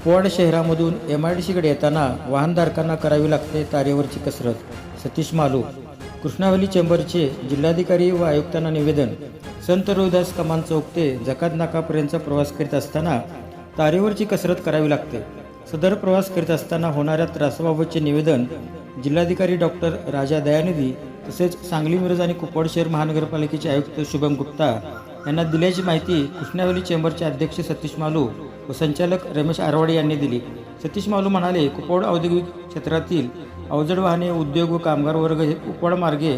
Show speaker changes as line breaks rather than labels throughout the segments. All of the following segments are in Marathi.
कुपवाड शहरामधून एम आय डी सीकडे येताना वाहनधारकांना करावी लागते तारेवरची कसरत. सतीश मालू कृष्णावली चेंबरचे जिल्हाधिकारी व आयुक्तांना निवेदन. संत रोहिदास कमान चौक ते जकात नाकापर्यंतचा प्रवास करीत असताना तारेवरची कसरत करावी लागते. सदर प्रवास करीत असताना होणाऱ्या त्रासाबाबतचे निवेदन जिल्हाधिकारी डॉक्टर राजा दयानिधी तसेच सांगली मिरज आणि कुपवाड शहर महानगरपालिकेचे आयुक्त शुभम गुप्ता यांना दिल्याची माहिती कृष्णावली चेंबरचे अध्यक्ष सतीश मालू व संचालक रमेश आरवाडे यांनी दिली. सतीश मालू म्हणाले कुपवाड औद्योगिक क्षेत्रातील अवजड वाहने उद्योग व कामगार वर्ग हे कुपवाड मार्गे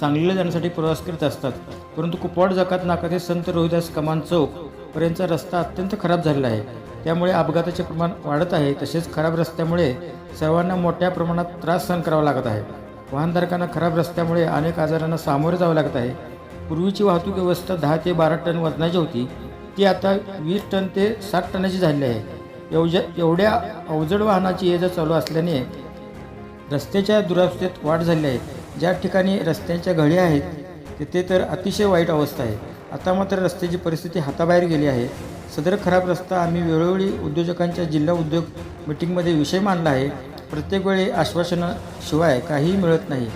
सांगलीला जाण्यासाठी प्रवास करीत असतात. परंतु कुपवाड जकात नाका ते संत रोहिदास कमान चौक पर्यंतचा रस्ता अत्यंत खराब झालेला आहे. त्यामुळे अपघाताचे प्रमाण वाढत आहे. तसेच खराब रस्त्यामुळे सर्वांना मोठ्या प्रमाणात त्रास सहन करावा लागत आहे. वाहनधारकांना खराब रस्त्यामुळे अनेक आजारांना सामोरे जावे लागत आहे. पूर्वीची वाहतूक व्यवस्था दहा ते बारा टन वजनाची होती. ती आता वीस टन ते साठ टनाची झालेली आहे. एवज एवढ्या अवजड वाहनाची येजा चालू असल्याने रस्त्याच्या दुरावस्थेत वाढ झाली आहे. ज्या ठिकाणी रस्त्यांच्या घळी आहेत तिथे तर अतिशय वाईट अवस्था आहे. आता मात्र रस्त्याची परिस्थिती हाताबाहेर गेली आहे. सदर खराब रस्ता आम्ही वेळोवेळी उद्योजकांच्या जिल्हा उद्योग मिटिंगमध्ये विषय मांडला आहे. प्रत्येक वेळी आश्वासनाशिवाय काहीही मिळत नाही.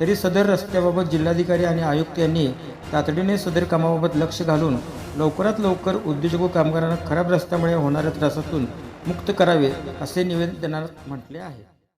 तरी सदर रस्त्याबाबत जिल्हाधिकारी आणि आयुक्त यांनी तातडीने सदर कामाबाबत लक्ष घालून लवकरात लवकर उद्योजक व कामगारांना खराब रस्त्यामुळे होणाऱ्या त्रासातून मुक्त करावे असे निवेदनात म्हटले आहे.